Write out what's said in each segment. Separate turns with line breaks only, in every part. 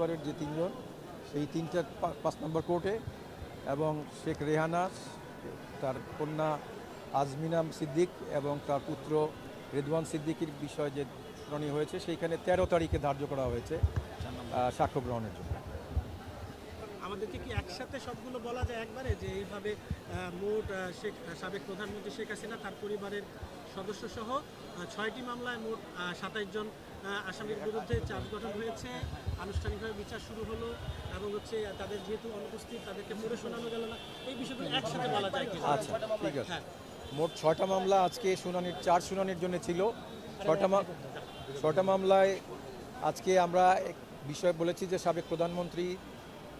পরিবারের যে তিনজন, সেই তিনটা পাঁচ নম্বর কোর্টে এবং শেখ রেহানা, তার কন্যা আজমিনাম সিদ্দিক এবং তার পুত্র রেদওয়ান সিদ্দিকির বিষয়ে যে শুনানি হয়েছে, সেইখানে তেরো তারিখে ধার্য করা হয়েছে সাক্ষ্য গ্রহণের জন্য।
আমাদেরকে কি একসাথে সবগুলো বলা যায় একবারে? যে এইভাবে মোট শেখ সাবেক প্রধানমন্ত্রী শেখ হাসিনা তার পরিবারের সদস্য সহ ছয়টি মামলায় মোট সাতাইশ জন আসামির বিরুদ্ধে চার্জ গঠন হয়েছে। আনুষ্ঠানিকভাবে বিচার শুরু হলো এবং হচ্ছে তাদের যেহেতু অনুপস্থিত তাদেরকে পড়ে শোনানো গেল না। এই বিষয়গুলো একসাথে বলা যায়
আচ্ছা ঠিক আছে।
হ্যাঁ।
মোট ছয়টা মামলা আজকে শুনানির চার শুনানির জন্য ছিল। ছটা ছটা মামলায় আজকে আমরা বিষয় বলেছি যে সাবেক প্রধানমন্ত্রী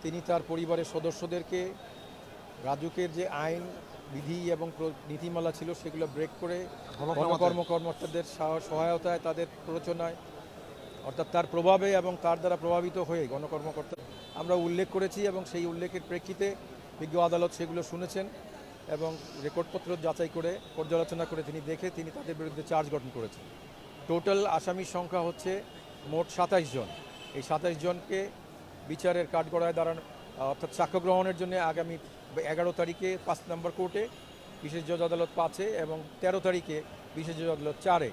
তিনি তার পরিবারের সদস্যদেরকে রাজুকের যে আইন বিধি এবং নীতিমালা ছিল সেগুলো ব্রেক করে গণকর্মকর্মচারীদের সহ- সহায়তায় তাদের প্ররোচনায় অর্থাৎ তার প্রভাবে এবং তার দ্বারা প্রভাবিত হয়ে গণকর্মকর্তা। আমরা উল্লেখ করেছি এবং সেই উল্লেখের প্রেক্ষিতে বিজ্ঞ আদালত সেগুলো শুনেছেন এবং রেকর্ডপত্র যাচাই করে পর্যালোচনা করে তিনি দেখে তিনি তাদের বিরুদ্ধে চার্জ গঠন করেছেন। টোটাল আসামির সংখ্যা হচ্ছে মোট সাতাইশ জন। এই সাতাইশ জনকে বিচারের কাঠগড়ায় দাঁড়ানো অর্থাৎ সাক্ষ্য গ্রহণের জন্য আগামী এগারো তারিখে পাঁচ নম্বর কোর্টে বিশেষ জজ আদালত পাঁচে এবং তেরো তারিখে বিশেষ জজ আদালত চারে।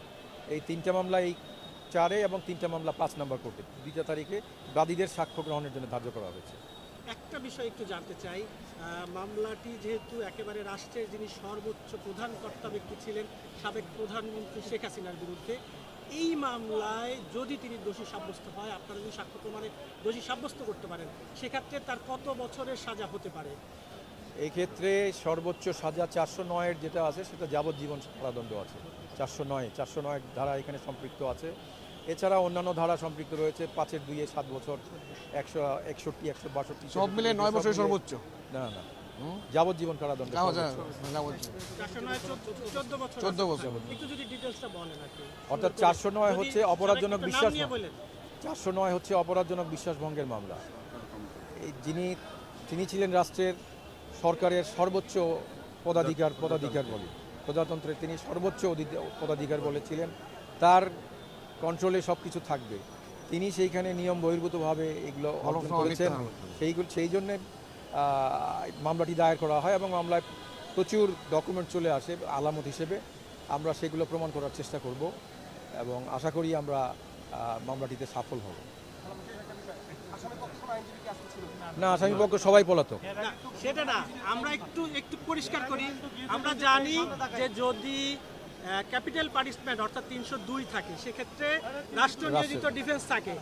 এই তিনটা মামলা এই চারে এবং তিনটা মামলা পাঁচ নম্বর কোর্টে। দুইটা তারিখে বাদীদের সাক্ষ্য গ্রহণের জন্য ধার্য করা হয়েছে।
একটা বিষয় একটু জানতে চাই মামলাটি যেহেতু একেবারে রাষ্ট্রের যিনি সর্বোচ্চ প্রধান কর্তা ব্যক্তি ছিলেন, সাবেক প্রধানমন্ত্রী শেখ হাসিনার বিরুদ্ধে এই মামলায় যদি তিনি দোষী সাব্যস্ত হয় আপনারা যদি সাক্ষ্য প্রমাণে দোষী সাব্যস্ত করতে পারেন সেক্ষেত্রে তার কত বছরের সাজা হতে পারে?
এই ক্ষেত্রে সর্বোচ্চ সাজা চারশো নয়ের যেটা আছে সেটা যাবজ্জীবন কারাদণ্ড আছে। চারশো নয় চারশো নয় ধারা এখানে সম্পৃক্ত আছে। এছাড়া অন্যান্য ধারা সম্পৃক্ত রয়েছে পাঁচের দুইয়ে সাত বছর একশো একষট্টি একশো বাষট্টি
সব মিলে নয় বছরের সর্বোচ্চ?
না না। যাবজ্জীবন কারাদণ্ড
চোদ্দ বছর
চোদ্দ
আছে।
বছর।
একটু যদি ডিটেলসটা বলেন আর কি।
অর্থাৎ চারশো নয় হচ্ছে অপরাধজনক বিশ্বাস চারশো নয় হচ্ছে অপরাধজনক বিশ্বাসভঙ্গের মামলা। এই যিনি তিনি ছিলেন রাষ্ট্রের সরকারের সর্বোচ্চ পদাধিকার পদাধিকার বলে। প্রজাতন্ত্রে তিনি সর্বোচ্চ পদাধিকার বলেছিলেন তার কন্ট্রোলে সব কিছু থাকবে। তিনি সেইখানে নিয়ম বহির্ভূতভাবে এগুলো করেছেন। সেইগুলো সেই জন্যে মামলাটি দায়ের করা হয় এবং মামলায় প্রচুর ডকুমেন্ট চলে আসে আলামত হিসেবে। আমরা সেগুলো প্রমাণ করার চেষ্টা করব এবং আশা করি আমরা মামলাটিতে সফল হব। না, আসামি পক্ষ সবাই পলাতক।
সেটা না, আমরা একটু একটু পরিষ্কার করি। আমরা জানি যে যদি ক্যাপিটাল পানিশমেন্ট অর্থাৎ তিনশো দুই থাকে সেক্ষেত্রে রাষ্ট্র নিয়োজিত ডিফেন্স থাকে।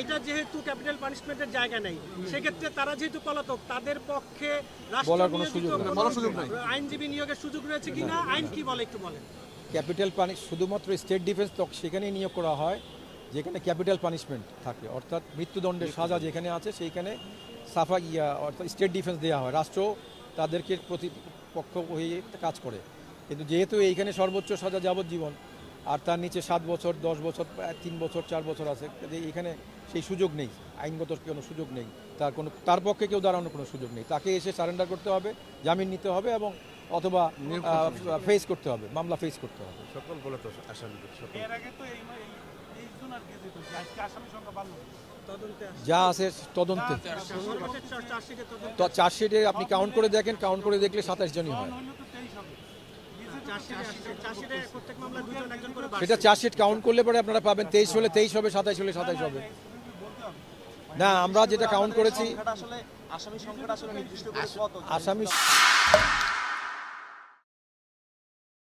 এটা যেহেতু ক্যাপিটাল পানিশমেন্টের জায়গা নেই সেক্ষেত্রে তারা যেহেতু পলাতক তাদের পক্ষে রাষ্ট্র
বলার কোনো
নিয়োজিত
সুযোগ নেই।
কোনো
বলার সুযোগ নেই।
আইনজীবী নিয়োগের সুযোগ রয়েছে কিনা আইন কি বলে একটু বলেন।
ক্যাপিটাল পানি শুধুমাত্র স্টেট ডিফেন্স তক সেখানেই নিয়োগ করা হয় যেখানে ক্যাপিটাল পানিশমেন্ট থাকে। অর্থাৎ মৃত্যুদণ্ডের সাজা যেখানে আছে সেইখানে সাফা ইয়া অর্থাৎ স্টেট ডিফেন্স দেওয়া হয়। রাষ্ট্র তাদেরকে প্রতিপক্ষ হয়ে কাজ করে। কিন্তু যেহেতু এইখানে সর্বোচ্চ সাজা যাবজ্জীবন আর তার নিচে সাত বছর দশ বছর তিন বছর চার বছর আছে কাজে এখানে সেই সুযোগ নেই আইনগত কোনো সুযোগ নেই তার কোনো তার পক্ষে কেউ দাঁড়ানোর কোনো সুযোগ নেই। তাকে এসে সারেন্ডার করতে হবে জামিন নিতে হবে এবং অথবা ফেস করতে হবে মামলা ফেস করতে হবে।
সকল বলে তো
এর আগে এই।
যা আছে তদন্তে।
চার্জশিটে
আপনি কাউন্ট করে দেখেন কাউন্ট করে দেখলে সাতাশ জনই হয়। সেটা চার্জশিট কাউন্ট করলে পরে আপনারা পাবেন তেইশ হলে তেইশ হবে সাতাইশ হলে সাতাইশ হবে। না আমরা যেটা কাউন্ট করেছি
সংখ্যাটা আসামি সংখ্যাটা আসলে নির্দিষ্ট
আসামি